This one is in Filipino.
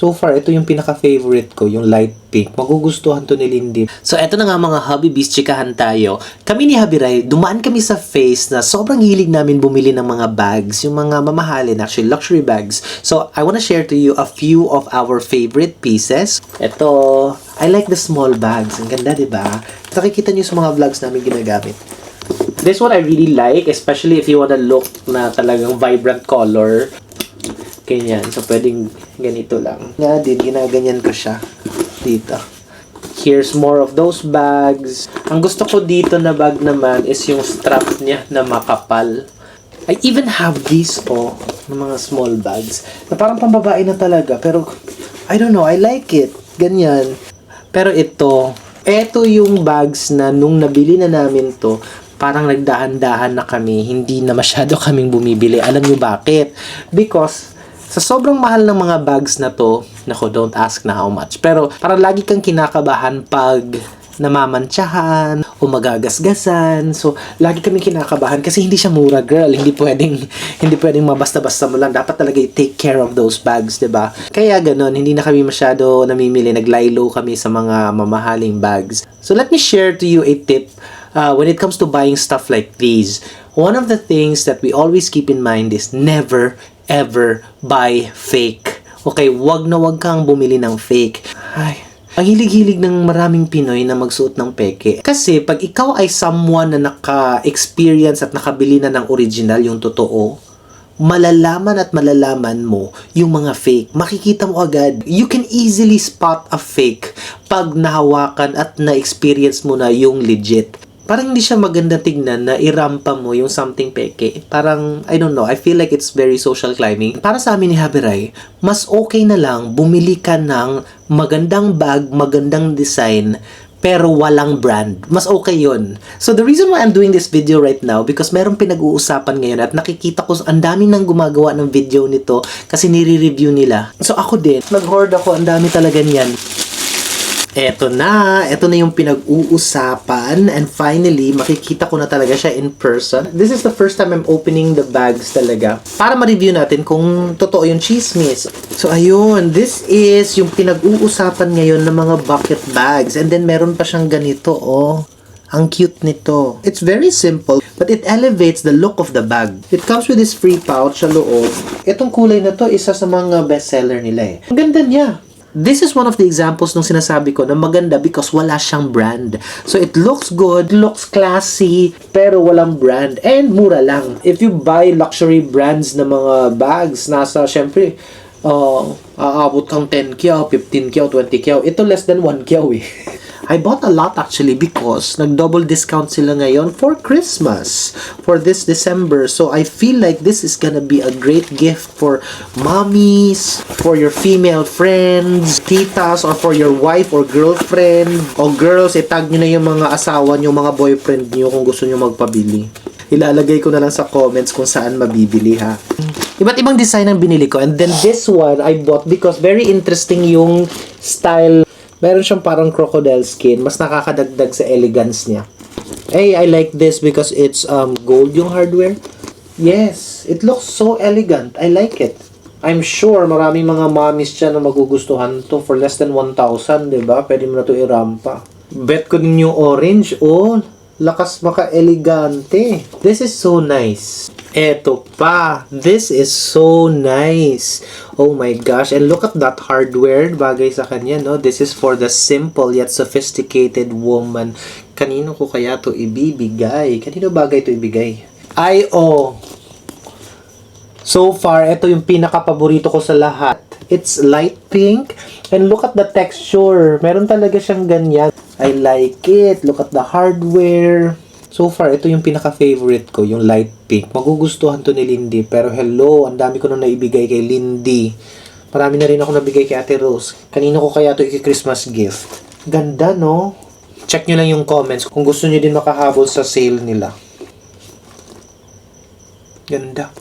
So far, ito yung pinaka-favorite ko, yung light pink. Magugustuhan to ni Lindy. So, eto na nga mga hobby beast, chikahan tayo. Kami ni Habiray, dumaan kami sa face na sobrang hilig namin bumili ng mga bags, yung mga mamahalin, actually, luxury bags. So, I wanna share to you a few of our favorite pieces. Ito, I like the small bags. Ang ganda, di ba? Nakikita niyo sa mga vlogs namin ginagamit. This one I really like, especially if you wanna look na talagang vibrant color. Ganyan. So, pwedeng ganito lang. Nga din, ginaganyan ko siya. Dito. Here's more of those bags. Ang gusto ko dito na bag naman is yung strap niya na makapal. I even have these, oh, na mga small bags. Na parang pambabae na talaga. Pero, I don't know, I like it. Ganyan. Pero ito, ito yung bags na nung nabili na namin to, parang nagdahan-dahan na kami, hindi na masyado kaming bumibili. Alam niyo bakit? Because sa sobrang mahal ng mga bags na to, nako, don't ask na how much. Pero parang lagi kang kinakabahan pag namamantsahan o magagasgasan. So, lagi kami kinakabahan kasi hindi siya mura, girl. Hindi pwedeng, hindi pwedeng mabasta-basta mo lang. Dapat talaga i-take care of those bags, ba Kaya ganun, hindi na kami masyado namimili. Naglaylo kami sa mga mamahaling bags. So, let me share to you a tip uh, when it comes to buying stuff like these. One of the things that we always keep in mind is never, ever buy fake. Okay, wag na wag kang bumili ng fake. Ay, ang hilig-hilig ng maraming Pinoy na magsuot ng peke. Kasi pag ikaw ay someone na naka-experience at nakabili na ng original, yung totoo, malalaman at malalaman mo yung mga fake. Makikita mo agad. You can easily spot a fake pag nahawakan at na-experience mo na yung legit. Parang hindi siya maganda tignan na irampa mo yung something peke. Parang, I don't know, I feel like it's very social climbing. Para sa amin ni Habiray, mas okay na lang bumili ka ng magandang bag, magandang design, pero walang brand. Mas okay yun. So the reason why I'm doing this video right now because merong pinag-uusapan ngayon at nakikita ko ang dami nang gumagawa ng video nito kasi nire-review nila. So ako din, nag-hoard ako, ang dami talaga niyan. Eto na, eto na yung pinag-uusapan and finally, makikita ko na talaga siya in person. This is the first time I'm opening the bags talaga para ma-review natin kung totoo yung chismis. So ayun, this is yung pinag-uusapan ngayon ng mga bucket bags and then meron pa siyang ganito, oh. Ang cute nito. It's very simple, but it elevates the look of the bag. It comes with this free pouch sa loob. Itong kulay na to, isa sa mga bestseller nila eh. Ang ganda niya. This is one of the examples nung sinasabi ko na maganda because wala siyang brand. So it looks good, looks classy, pero walang brand and mura lang. If you buy luxury brands na mga bags, nasa syempre uh, aabot kang 10 kyaw, 15 kyaw, 20 kyaw. Ito less than 1 kyaw eh. I bought a lot actually because nag-double discount sila ngayon for Christmas for this December. So I feel like this is gonna be a great gift for mommies, for your female friends, titas, or for your wife or girlfriend. O girls, itag nyo na yung mga asawa nyo, mga boyfriend nyo kung gusto nyo magpabili. Ilalagay ko na lang sa comments kung saan mabibili ha. Iba't ibang design ang binili ko. And then this one I bought because very interesting yung style. Meron siyang parang crocodile skin. Mas nakakadagdag sa elegance niya. Hey, I like this because it's um gold yung hardware. Yes, it looks so elegant. I like it. I'm sure maraming mga mommies dyan na magugustuhan to for less than 1,000, di ba? Pwede mo na to irampa. Bet ko din yung orange. Oh, lakas maka-elegante. This is so nice. Eto pa. This is so nice. Oh my gosh. And look at that hardware. Bagay sa kanya, no? This is for the simple yet sophisticated woman. Kanino ko kaya to ibibigay? Kanino bagay to ibigay? Ay, oh. So far, ito yung pinaka-paborito ko sa lahat. It's light pink. And look at the texture. Meron talaga siyang ganyan. I like it. Look at the hardware. So far, ito yung pinaka-favorite ko, yung light pink. Magugustuhan to ni Lindy. Pero hello, ang dami ko na naibigay kay Lindy. Marami na rin ako nabigay kay Ate Rose. Kanino ko kaya to i-Christmas gift? Ganda, no? Check nyo lang yung comments kung gusto nyo din makahabol sa sale nila. Ganda.